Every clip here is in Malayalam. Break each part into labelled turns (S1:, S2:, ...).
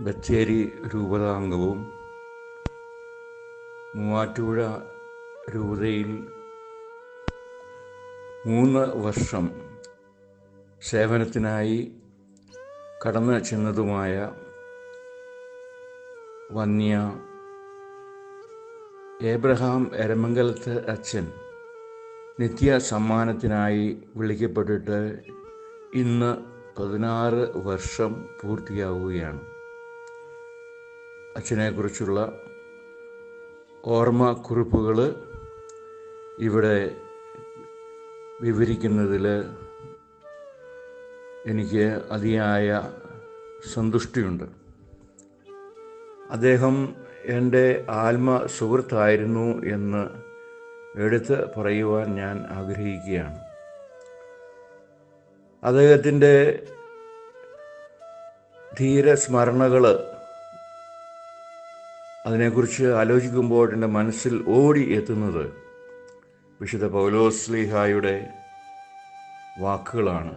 S1: ബത്തേരി രൂപതാംഗവും മൂവാറ്റുപുഴ രൂപതയിൽ മൂന്ന് വർഷം സേവനത്തിനായി കടന്നു ചെന്നതുമായ വന്യ ഏബ്രഹാം എരമംഗലത്ത് അച്ഛൻ നിത്യ സമ്മാനത്തിനായി വിളിക്കപ്പെട്ടിട്ട് ഇന്ന് പതിനാറ് വർഷം പൂർത്തിയാവുകയാണ്. അച്ഛനെക്കുറിച്ചുള്ള ഓർമ്മ കുറിപ്പുകൾ ഇവിടെ വിവരിക്കുന്നതിൽ എനിക്ക് അതിയായ സന്തുഷ്ടിയുണ്ട്. അദ്ദേഹം എന്റെ ആത്മ സുഹൃത്തായിരുന്നു എന്ന് എടുത്ത് പറയുവാൻ ഞാൻ ആഗ്രഹിക്കുകയാണ്. അദ്ദേഹത്തിന്റെ ധീരസ്മരണകൾ അതിനെക്കുറിച്ച് ആലോചിക്കുമ്പോൾ എന്റെ മനസ്സിൽ ഓടി എത്തുന്നത് വിശുദ്ധ പൗലോസ്ലിഹായുടെ വാക്കുകളാണ്.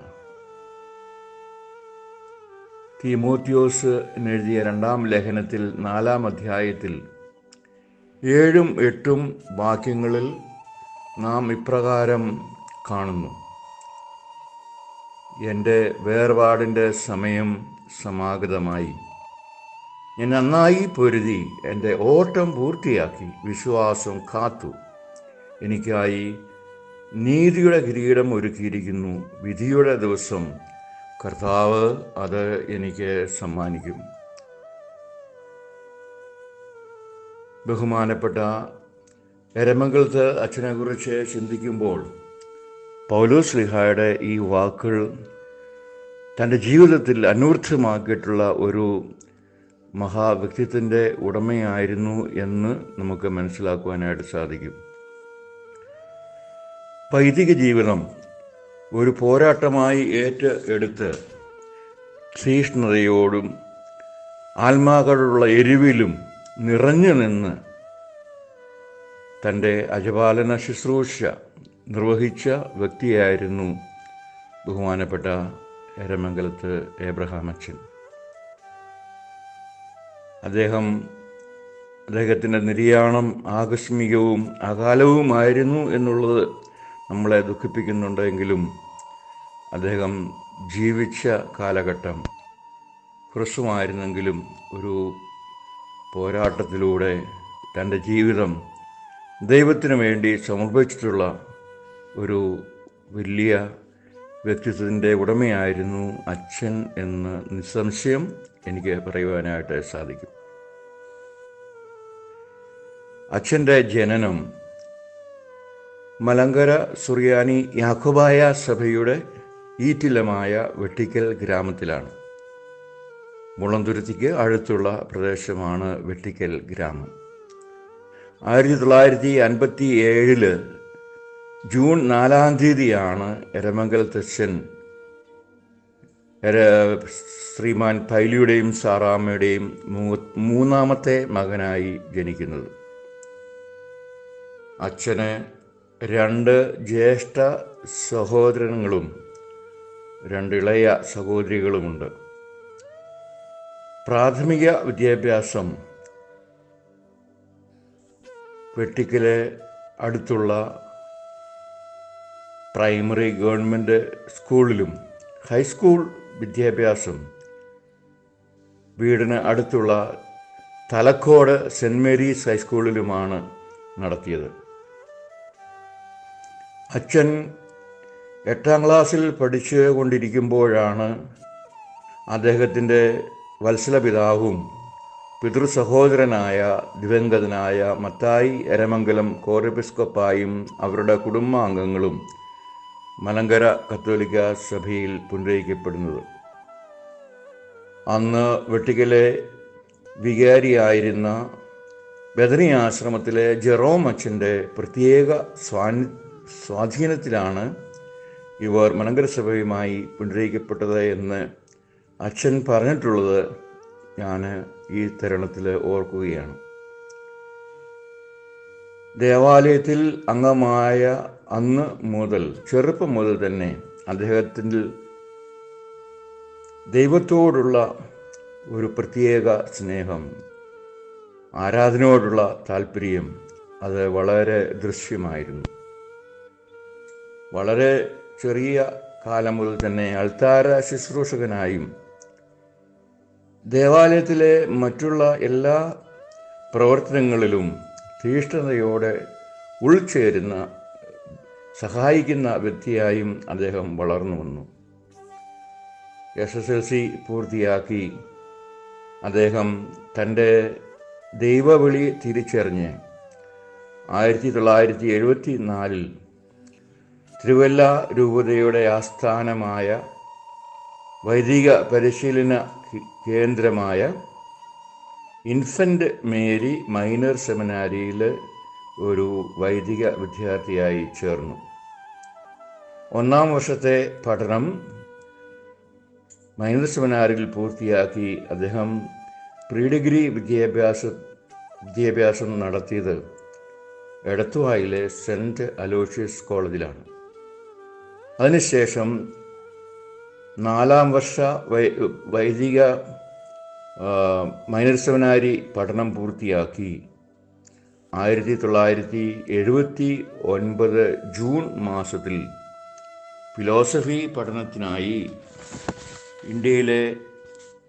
S1: തീമോത്യോസ് എന്നെഴുതിയ രണ്ടാം ലേഖനത്തിൽ നാലാം അധ്യായത്തിൽ ഏഴും എട്ടും വാക്യങ്ങളിൽ നാം ഇപ്രകാരം കാണുന്നു. എന്റെ വേർപാടിന്റെ സമയം സമാഗതമായി. ഞാൻ നന്നായി പൊരുതി എന്റെ ഓട്ടം പൂർത്തിയാക്കി വിശ്വാസം കാത്തു. എനിക്കായി നീതിയുടെ കിരീടം ഒരുക്കിയിരിക്കുന്നു. വിധിയുടെ ദിവസം കർത്താവ് അത് എനിക്ക് സമ്മാനിക്കും. ബഹുമാനപ്പെട്ട എരമംഗലത്ത് അച്ഛനെക്കുറിച്ച് ചിന്തിക്കുമ്പോൾ പൗലോസ് ലിഹായുടെ ഈ വാക്കുകൾ തന്റെ ജീവിതത്തിൽ അനൂർത്ഥമാക്കിയിട്ടുള്ള ഒരു മഹാവ്യക്തിത്വത്തിന്റെ ഉടമയായിരുന്നു എന്ന് നമുക്ക് മനസ്സിലാക്കുവാനായിട്ട് സാധിക്കും. വൈദിക ജീവിതം ഒരു പോരാട്ടമായി ഏറ്റ് എടുത്ത് തീഷ്ണതയോടും ആത്മാക്കളുള്ള എരിവിലും നിറഞ്ഞു നിന്ന് തന്റെ അജപാലന ശുശ്രൂഷ നിർവഹിച്ച വ്യക്തിയായിരുന്നു ബഹുമാനപ്പെട്ട എരമംഗലത്ത് ഏബ്രഹാം അച്ഛൻ. അദ്ദേഹം അദ്ദേഹത്തിന്റെ നിര്യാണം ആകസ്മികവും അകാലവുമായിരുന്നു എന്നുള്ളത് നമ്മളെ ദുഃഖിപ്പിക്കുന്നുണ്ടെങ്കിലും അദ്ദേഹം ജീവിച്ച കാലഘട്ടം ഹ്രസ്വമായിരുന്നെങ്കിലും ഒരു പോരാട്ടത്തിലൂടെ തന്റെ ജീവിതം ദൈവത്തിന് വേണ്ടി സമർപ്പിച്ചിട്ടുള്ള ഒരു വലിയ വ്യക്തിത്വത്തിന്റെ ഉടമയായിരുന്നു അച്ഛൻ എന്ന് നിസ്സംശയം. എനിക്ക് പറയുവാനായിട്ട് സാധിക്കും. അച്ഛന്റെ ജനനം മലങ്കര സുറിയാനി യാക്കോബായ സഭയുടെ ഈറ്റിലമായ വെട്ടിക്കൽ ഗ്രാമത്തിലാണ്. മുളന്തുരുത്തിക്ക് അടുത്തുള്ള പ്രദേശമാണ് വെട്ടിക്കൽ ഗ്രാമം. ആയിരത്തി തൊള്ളായിരത്തി അൻപത്തി ഏഴിൽ ജൂൺ നാലാം തീയതിയാണ് എരമംഗലത്തച്ഛൻ ശ്രീമാൻ പൈലിയുടെയും സാറാമ്മയുടെയും മൂന്നാമത്തെ മകനായി ജനിക്കുന്നത്. അച്ഛന് രണ്ട് ജ്യേഷ്ഠ സഹോദരങ്ങളും രണ്ട് ഇളയ സഹോദരികളുമുണ്ട്. പ്രാഥമിക വിദ്യാഭ്യാസം വെട്ടിക്കലെ അടുത്തുള്ള പ്രൈമറി ഗവൺമെന്റ് സ്കൂളിലും ഹൈസ്കൂൾ വിദ്യാഭ്യാസം. വീടിന് അടുത്തുള്ള തലക്കോട് സെന്റ് മേരീസ് ഹൈസ്കൂളിലുമാണ് നടത്തിയത്. അച്ഛൻ എട്ടാം ക്ലാസ്സിൽ പഠിച്ചു കൊണ്ടിരിക്കുമ്പോഴാണ് അദ്ദേഹത്തിന്റെ വത്സല പിതാവും പിതൃസഹോദരനായ ദിവംഗതനായ മത്തായി എരമംഗലം കോറബിസ്കൊപ്പായും അവരുടെ കുടുംബാംഗങ്ങളും മലങ്കര കത്തോലിക്ക സഭയിൽ പുനരയിക്കപ്പെടുന്നത്. അന്ന് വെട്ടിക്കലെ വികാരിയായിരുന്ന ബദനി ആശ്രമത്തിലെ ജെറോം അച്ഛന്റെ പ്രത്യേക സ്വാനി സ്വാധീനത്തിലാണ് ഇവർ മലങ്കര സഭയുമായി പുനരയിക്കപ്പെട്ടത് എന്ന് അച്ഛൻ പറഞ്ഞിട്ടുള്ളത് ഞാൻ ഈ തരുണത്തിൽ ഓർക്കുകയാണ്. ദേവാലയത്തിൽ അംഗമായ അന്ന് മുതൽ ചെറുപ്പം മുതൽ തന്നെ അദ്ദേഹത്തിന്റെ ദൈവത്തോടുള്ള ഒരു പ്രത്യേക സ്നേഹം ആരാധനയോടുള്ള താല്പര്യം അത് വളരെ ദൃശ്യമായിരുന്നു. വളരെ ചെറിയ കാലം മുതൽ തന്നെ അൾത്താര ശുശ്രൂഷകനായും ദേവാലയത്തിലെ മറ്റുള്ള എല്ലാ പ്രവർത്തനങ്ങളിലും തീഷ്ണതയോടെ ഉൾച്ചേരുന്ന സഹായിക്കുന്ന വ്യക്തിയായും അദ്ദേഹം വളർന്നു വന്നു. എസ് എസ് എൽ സി പൂർത്തിയാക്കി അദ്ദേഹം തന്റെ ദൈവവിളി തിരിച്ചറിഞ്ഞ് ആയിരത്തി തൊള്ളായിരത്തി എഴുപത്തി നാലിൽ തിരുവല്ല രൂപതയുടെ ആസ്ഥാനമായ വൈദിക പരിശീലന കേന്ദ്രമായ ഇൻഫന്റ് മേരി മൈനർ സെമിനാരിയിൽ ഒരു വൈദിക വിദ്യാർത്ഥിയായി ചേർന്നു. ഒന്നാം വർഷത്തെ പഠനം മൈനർ സെമിനാറിൽ പൂർത്തിയാക്കി അദ്ദേഹം പ്രീ ഡിഗ്രി വിദ്യാഭ്യാസ വിദ്യാഭ്യാസം നടത്തിയത് എടത്തുവായിലെ സെന്റ് അലോഷ്യസ് കോളേജിലാണ്. അതിനുശേഷം നാലാം വർഷ വൈ വൈദിക മൈനർ സെമിനാരി പഠനം പൂർത്തിയാക്കി. ആയിരത്തി തൊള്ളായിരത്തി എഴുപത്തി ഒൻപത് ജൂൺ മാസത്തിൽ ഫിലോസഫി പഠനത്തിനായി ഇന്ത്യയിലെ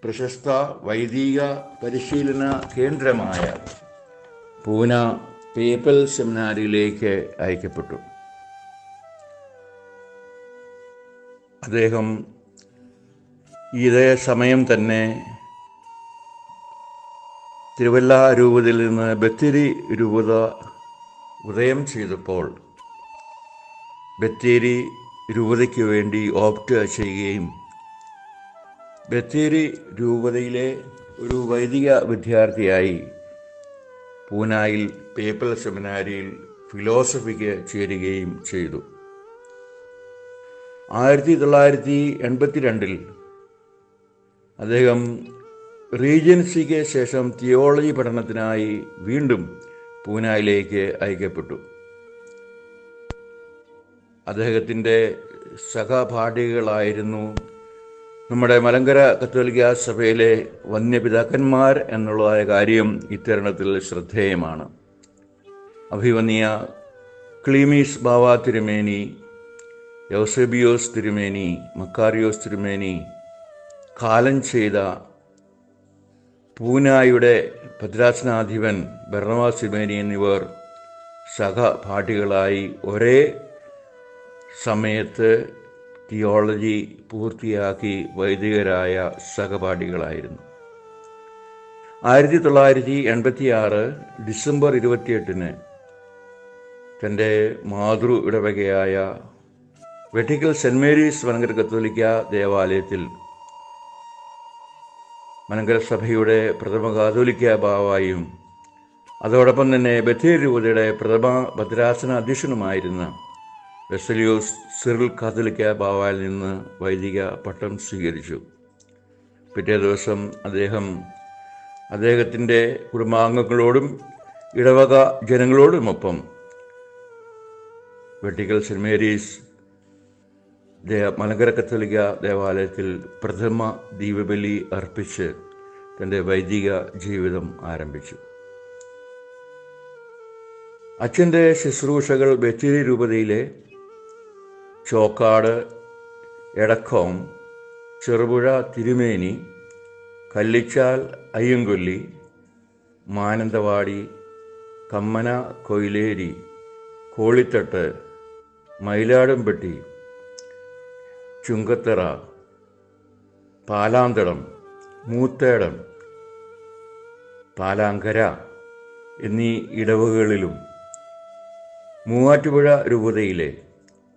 S1: പ്രശസ്ത വൈദിക പരിശീലന കേന്ദ്രമായ പൂന പേപ്പൽ സെമിനാരിയിലേക്ക് അയക്കപ്പെട്ടു. അദ്ദേഹം ഇതേ സമയം തന്നെ തിരുവല്ല രൂപതയിൽ നിന്ന് ബത്തേരി രൂപത ഉദയം ചെയ്തപ്പോൾ ബത്തേരി രൂപതയ്ക്ക് വേണ്ടി ഓപ്റ്റ് ചെയ്യുകയും ബത്തേരി രൂപതയിലെ ഒരു വൈദിക വിദ്യാർത്ഥിയായി പൂനായിൽ പേപ്പൽ സെമിനാരിയിൽ ഫിലോസഫിക്ക് ചേരുകയും ചെയ്തു. ആയിരത്തി തൊള്ളായിരത്തി എൺപത്തിരണ്ടിൽ അദ്ദേഹം റീജൻസിക്ക് ശേഷം തിയോളജി പഠനത്തിനായി വീണ്ടും പൂനായിലേക്ക് അയക്കപ്പെട്ടു. അദ്ദേഹത്തിന്റെ സഹപാഠികളായിരുന്നു നമ്മുടെ മലങ്കര കത്തോലിക്ക സഭയിലെ വന്യപിതാക്കന്മാർ എന്നുള്ളതായ കാര്യം ഇത്തരണത്തിൽ ശ്രദ്ധേയമാണ്. അഭിവന്യ ക്ലീമീസ് ബാവ തിരുമേനി യൗസബിയോസ് തിരുമേനി മക്കാറിയോസ് തിരുമേനി കാലം ചെയ്ത പൂനായുടെ ഭദ്രാസനാധിപൻ ഭരണവാസ് തിരുമേനി എന്നിവർ സഹപാഠികളായി ഒരേ സമയത്ത് തിയോളജി പൂർത്തിയാക്കി വൈദികരായ സഹപാഠികളായിരുന്നു. ആയിരത്തി തൊള്ളായിരത്തി എൺപത്തി ആറ് ഡിസംബർ ഇരുപത്തിയെട്ടിന് തന്റെ മാതൃ ഇടവകയായ വെട്ടിക്കൽ സെന്റ് മേരീസ് വനങ്കര കത്തോലിക്ക ദേവാലയത്തിൽ മലങ്കര സഭയുടെ പ്രഥമ കാതോലിക്ക ബാവായും അതോടൊപ്പം തന്നെ ബത്തേരി രൂപതയുടെ പ്രഥമ ഭദ്രാസന അധ്യക്ഷനുമായിരുന്ന വെസലിയോസ് സിറിൽ കാത്തലിക്ക ബാവായിൽ നിന്ന് വൈദിക പട്ടം സ്വീകരിച്ചു. പിറ്റേ ദിവസം അദ്ദേഹം അദ്ദേഹത്തിന്റെ കുടുംബാംഗങ്ങളോടും ഇടവക ജനങ്ങളോടുമൊപ്പം വെട്ടിക്കൽ സെന്റ് മേരീസ് മലങ്കര കത്തോലിക്ക ദേവാലയത്തിൽ പ്രഥമ ദീപബലി അർപ്പിച്ച് തന്റെ വൈദിക ജീവിതം ആരംഭിച്ചു. അച്ഛന്റെ ശുശ്രൂഷകൾ ബത്തേരി രൂപതയിലെ ചോക്കാട് എടക്കോം ചെറുപുഴ തിരുമേനി കല്ലിച്ചാൽ അയ്യങ്കൊല്ലി മാനന്തവാടി കമ്മന കൊയിലേരി കോളിത്തട്ട് മയിലാടുംപെട്ടി ചുങ്കത്തറ പാലാന്തടം മൂത്തേടം പാലാങ്കര എന്നീ ഇടവുകളിലും മൂവാറ്റുപുഴ രൂപതയിലെ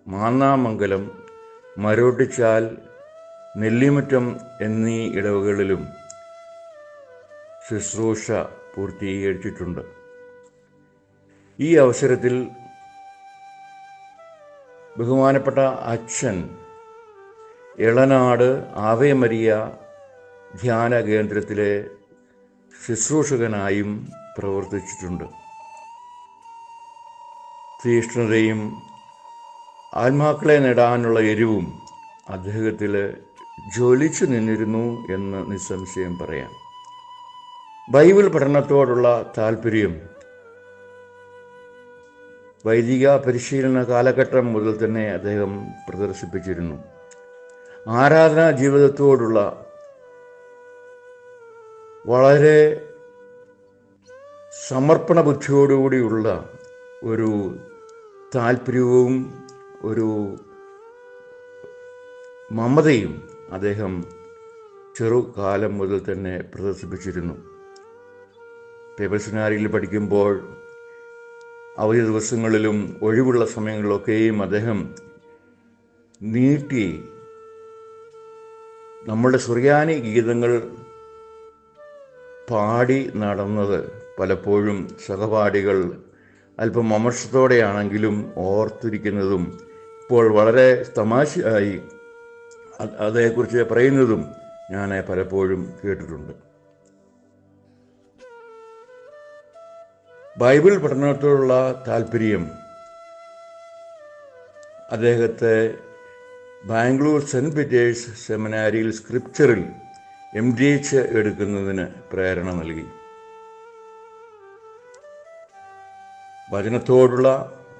S1: മാന്നാമംഗലം മരോട്ടിച്ചാൽ നെല്ലിമുറ്റം എന്നീ ഇടവകളിലും ശുശ്രൂഷ പൂർത്തീകരിച്ചിട്ടുണ്ട്. ഈ അവസരത്തിൽ ബഹുമാനപ്പെട്ട അച്ഛൻ എളനാട് ആവേമരിയ ധ്യാന കേന്ദ്രത്തിലെ ശുശ്രൂഷകനായും പ്രവർത്തിച്ചിട്ടുണ്ട്. തീഷ്ണതയും ആത്മാക്കളെ നേടാനുള്ള എരിവും അദ്ദേഹത്തിൽ ജ്വലിച്ചു നിന്നിരുന്നു എന്ന് നിസ്സംശയം പറയാം. ബൈബിൾ പഠനത്തോടുള്ള താല്പര്യം വൈദിക പരിശീലന കാലഘട്ടം മുതൽ തന്നെ അദ്ദേഹം പ്രദർശിപ്പിച്ചിരുന്നു. ആരാധനാ ജീവിതത്തോടുള്ള വളരെ സമർപ്പണ ബുദ്ധിയോടുകൂടിയുള്ള ഒരു താല്പര്യവും ഒരു മമതയും അദ്ദേഹം ചെറുകാലം മുതൽ തന്നെ പ്രദർശിപ്പിച്ചിരുന്നു. പേപ്പൽസിനാരിയിൽ പഠിക്കുമ്പോൾ അവധി ദിവസങ്ങളിലും ഒഴിവുള്ള സമയങ്ങളിലൊക്കെയും അദ്ദേഹം നീട്ടി നമ്മുടെ സുറിയാനി ഗീതങ്ങൾ പാടി നടന്നത് പലപ്പോഴും സഹപാഠികൾ അല്പം അമർഷത്തോടെയാണെങ്കിലും ഓർത്തിരിക്കുന്നതും ഇപ്പോൾ വളരെ തമാശയായി അതേക്കുറിച്ച് പറയുന്നതും ഞാൻ പലപ്പോഴും കേട്ടിട്ടുണ്ട്. ബൈബിൾ പഠനത്തോടുള്ള താല്പര്യം അദ്ദേഹത്തെ ബാംഗ്ലൂർ സെന്റ് പീറ്റേഴ്സ് സെമിനാരിയിൽ സ്ക്രിപ്ചറിൽ എം ഡി എച്ച് എടുക്കുന്നതിന് പ്രേരണ നൽകി. വചനത്തോടുള്ള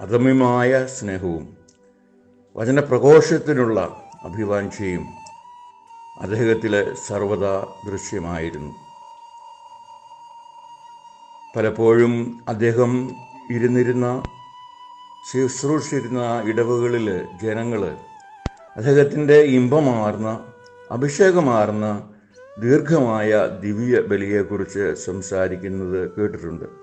S1: അദമ്യമായ സ്നേഹവും വചനപ്രഘോഷത്തിനുള്ള അഭിവാഞ്ചയും അദ്ദേഹത്തിലെ സർവദാ ദൃശ്യമായിരുന്നു. പലപ്പോഴും അദ്ദേഹം ഇരുന്നിരുന്ന ശുശ്രൂഷിച്ചിരുന്ന ഇടവുകളിൽ ജനങ്ങൾ അദ്ദേഹത്തിന്റെ ഇമ്പമാർന്ന അഭിഷേകമാർന്ന ദീർഘമായ ദിവ്യ ബലിയെക്കുറിച്ച് സംസാരിക്കുന്നത് കേട്ടിട്ടുണ്ട്.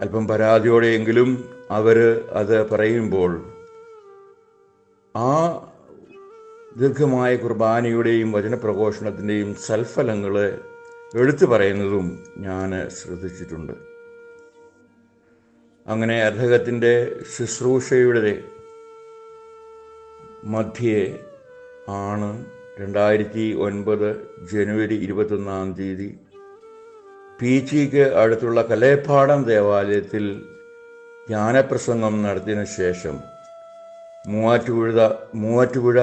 S1: അല്പം പരാതിയോടെയെങ്കിലും അവർ അത് പറയുമ്പോൾ ആ ദീർഘമായ കുർബാനയുടെയും വചനപ്രഘോഷണത്തിന്റെയും സൽഫലങ്ങൾ എടുത്തു പറയുന്നതും ഞാൻ ശ്രദ്ധിച്ചിട്ടുണ്ട്. അങ്ങനെ അദ്ദേഹത്തിന്റെ ശുശ്രൂഷയുടെ മധ്യേ ആണ് രണ്ടായിരത്തി ഒൻപത് ജനുവരി ഇരുപത്തൊന്നാം തീയതി പീച്ചിക്ക് അടുത്തുള്ള കലേപ്പാടം ദേവാലയത്തിൽ ജ്ഞാനപ്രസംഗം നടത്തിയതിനു ശേഷം മൂവാറ്റുപുഴ മൂവാറ്റുപുഴ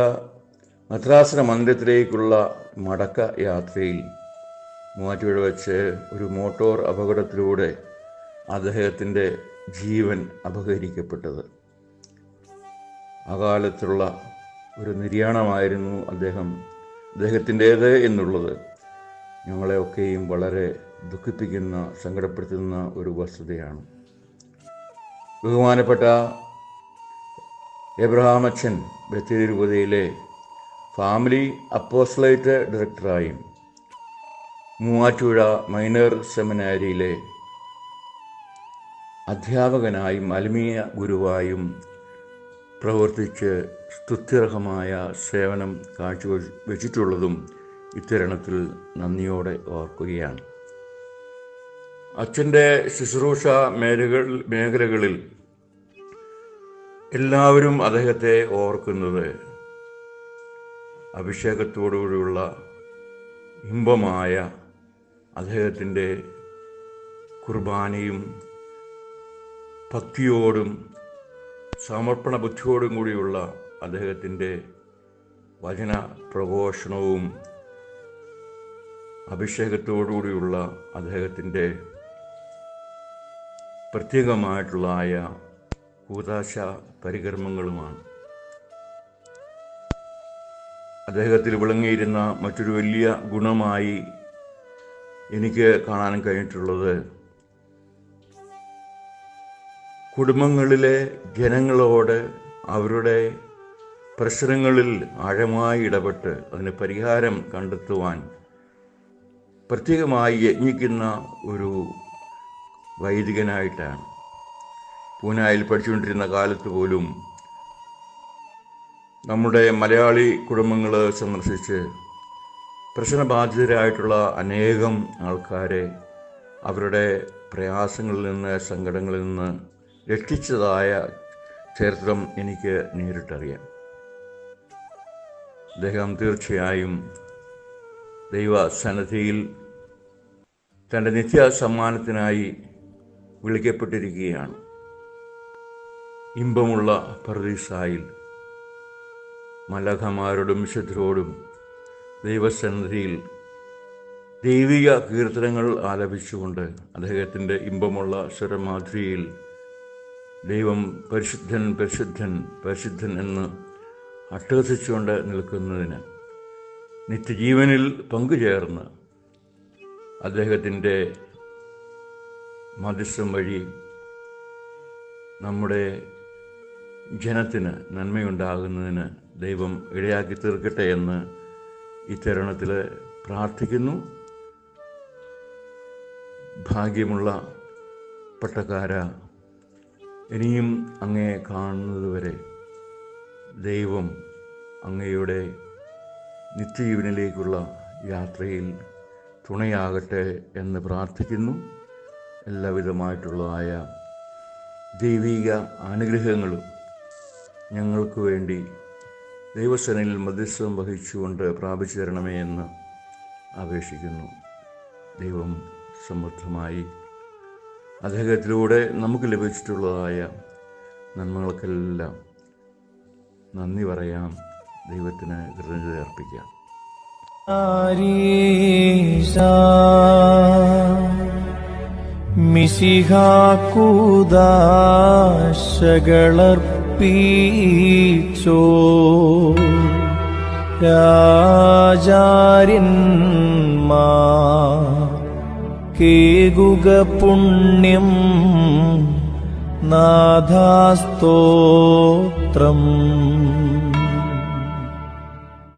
S1: മദ്രാസന മന്ദിരത്തിലേക്കുള്ള മടക്ക യാത്രയിൽ മൂവാറ്റുപുഴ വെച്ച് ഒരു മോട്ടോർ അപകടത്തിലൂടെ അദ്ദേഹത്തിന്റെ ജീവൻ അപഹരിക്കപ്പെട്ടത്. അകാലത്തുള്ള ഒരു നിര്യാണമായിരുന്നു അദ്ദേഹം അദ്ദേഹത്തിന്റേത് എന്നുള്ളത്. ഞങ്ങളെയൊക്കെയും വളരെ ദുഃഖിപ്പിക്കുന്ന സങ്കടപ്പെടുത്തുന്ന ഒരു വസ്തുതയാണ്. ബഹുമാനപ്പെട്ട എബ്രഹാം അച്ഛൻ ബത്തേരി രൂപതയിലെ ഫാമിലി അപ്പോസ്ലേറ്റ് ഡയറക്ടറായും മൂവാറ്റുപുഴ മൈനർ സെമിനാരിയിലെ അധ്യാപകനായും അലുമിയ ഗുരുവായും പ്രവർത്തിച്ച് സ്തുത്യർഹമായ സേവനം കാഴ്ചവെച്ചിട്ടുള്ളതും ഇത്തരണത്തിൽ നന്ദിയോടെ ഓർക്കുകയാണ്. അച്ഛന്റെ ശുശ്രൂഷ മേഖലകൾ മേഖലകളിൽ എല്ലാവരും അദ്ദേഹത്തെ ഓർക്കുന്നത് അഭിഷേകത്തോടുകൂടിയുള്ള ഇമ്പമായ അദ്ദേഹത്തിന്റെ കുർബാനയും ഭക്തിയോടും സമർപ്പണ ബുദ്ധിയോടും കൂടിയുള്ള അദ്ദേഹത്തിന്റെ വചന പ്രഘോഷണവും അഭിഷേകത്തോടുകൂടിയുള്ള അദ്ദേഹത്തിന്റെ പ്രത്യേകമായിട്ടുള്ള ആയ കൂതാശ പരികർമ്മങ്ങളുമാണ്. അദ്ദേഹത്തിൽ വിളങ്ങിയിരുന്ന മറ്റൊരു വലിയ ഗുണമായി എനിക്ക് കാണാൻ കഴിഞ്ഞിട്ടുള്ളത് കുടുംബങ്ങളിലെ ജനങ്ങളോട് അവരുടെ പ്രശ്നങ്ങളിൽ ആഴമായി ഇടപെട്ട് അതിന് പരിഹാരം കണ്ടെത്തുവാൻ പ്രത്യേകമായി യജ്ഞിക്കുന്ന ഒരു വൈദികനായിട്ടാണ്. പൂനായിൽ പഠിച്ചുകൊണ്ടിരുന്ന കാലത്ത് പോലും നമ്മുടെ മലയാളി കുടുംബങ്ങൾ സന്ദർശിച്ച് പ്രശ്നബാധിതരായിട്ടുള്ള അനേകം ആൾക്കാരെ അവരുടെ പ്രയാസങ്ങളിൽ നിന്ന് സങ്കടങ്ങളിൽ നിന്ന് രക്ഷിച്ചതായ ചരിത്രം എനിക്ക് നേരിട്ടറിയാം. അദ്ദേഹം തീർച്ചയായും ദൈവസന്നദ്ധിയിൽ തന്റെ നിത്യ സമ്മാനത്തിനായി വിളിക്കപ്പെട്ടിരിക്കുകയാണ്. ഇമ്പമുള്ള പർദീസായിൽ മലഖമാരോടും വിശുദ്ധരോടും ദൈവസന്നിധിയിൽ ദൈവിക കീർത്തനങ്ങൾ ആലപിച്ചുകൊണ്ട് അദ്ദേഹത്തിന്റെ ഇമ്പമുള്ള സ്വരമാധുരിയിൽ ദൈവം പരിശുദ്ധൻ പരിശുദ്ധൻ പരിശുദ്ധൻ എന്ന് അട്ടഹസിച്ചുകൊണ്ട് നിൽക്കുന്നതിന് നിത്യജീവനിൽ പങ്കുചേർന്ന് അദ്ദേഹത്തിന്റെ മധ്യസ്ഥം വഴി നമ്മുടെ ജനത്തിന് നന്മയുണ്ടാകുന്നതിന് ദൈവം ഇടയാക്കി തീർക്കട്ടെ എന്ന് ഈ തരണത്തിൽ പ്രാർത്ഥിക്കുന്നു. ഭാഗ്യമുള്ള പട്ടക്കാര ഇനിയും അങ്ങയെ കാണുന്നതുവരെ ദൈവം അങ്ങയുടെ നിത്യജീവനിലേക്കുള്ള യാത്രയിൽ തുണയാകട്ടെ എന്ന് പ്രാർത്ഥിക്കുന്നു. എല്ലാവിധമായിട്ടുള്ളതായ ദൈവിക അനുഗ്രഹങ്ങളും ഞങ്ങൾക്ക് വേണ്ടി ദൈവസേനയിൽ മധ്യസ്ഥം വഹിച്ചുകൊണ്ട് പ്രാപിച്ചു തരണമേ എന്ന് അപേക്ഷിക്കുന്നു. ദൈവം സമൃദ്ധമായി അദ്ദേഹത്തിലൂടെ നമുക്ക് ലഭിച്ചിട്ടുള്ളതായ നന്മകൾക്കെല്ലാം നന്ദി പറയാം ദൈവത്തിന് കൃതജ്ഞത അർപ്പിക്കാം.
S2: ആരീശാ മിശിഹാക്കൂദാശകളർപ്പീച്ചോ രാജാര്യന്മാ കേകുക പുണ്യം നാഥാസ്തോത്രം.